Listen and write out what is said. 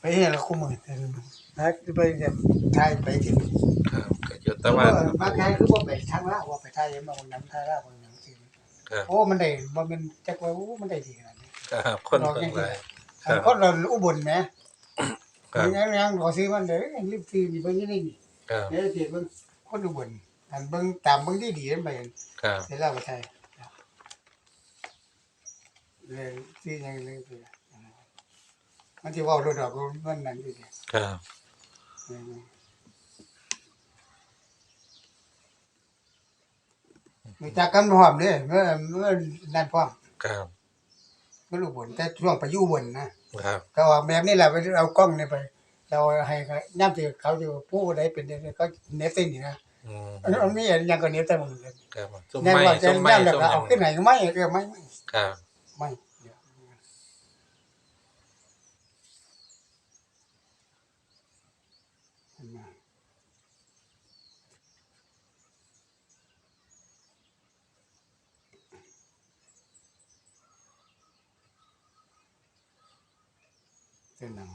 เฮ็ดแล้วคุมือแต่นะไปแบบทายไปถึงครับก็อยู่แต่แต่ว่าว่าบางครั้งคือบ่ไปทางลาวว่าไปทายมาคนนั้นทายลาวคนนั้นสิครับโอ้มันได้บ่แม่นจักว่าโอ้มันได้ดีขนาดนี้ครับคนเพิ่งหลายครับอันคนเราอุบลแหมครับยังยังขอซื้อมันเด้อยังรีบซื้อนี่เบิ่งนี่นี่ครับเดี๋ยวสิเบิ่งคนอุบลอันเบิ่งตามเบิ่งดีๆไปครับเสร็จแล้วก็ใช่เลยซื้อยังเลยไป มันสิเว้ารถดอกมันนั่นอยู่เด้ครับมีจักกันพร้อมเด้เมื่อเมื่อนั่นพร้อมครับก็รู้บนแต่ช่วงไปอยู่บนนะครับก็ว่าแบบนี้แหละไปเอากล้องนี่ไป เราให้เขาย่ำที่เขาอยู่ผู้ใดเป็นเด็กก็เน็ตติ้งนี่นะอืมอันนั้นมีอันยังก็เน็ตแต่หมดเลยครับซุ่มแน่นไม้ว่าจะซุ่มไม้ย่ำแล้วซุ่มก็หยัเอางขึ้นไหนก็ไม่เออไม่ไม่ครับไม่เดี๋ยวมา เส้นหนัง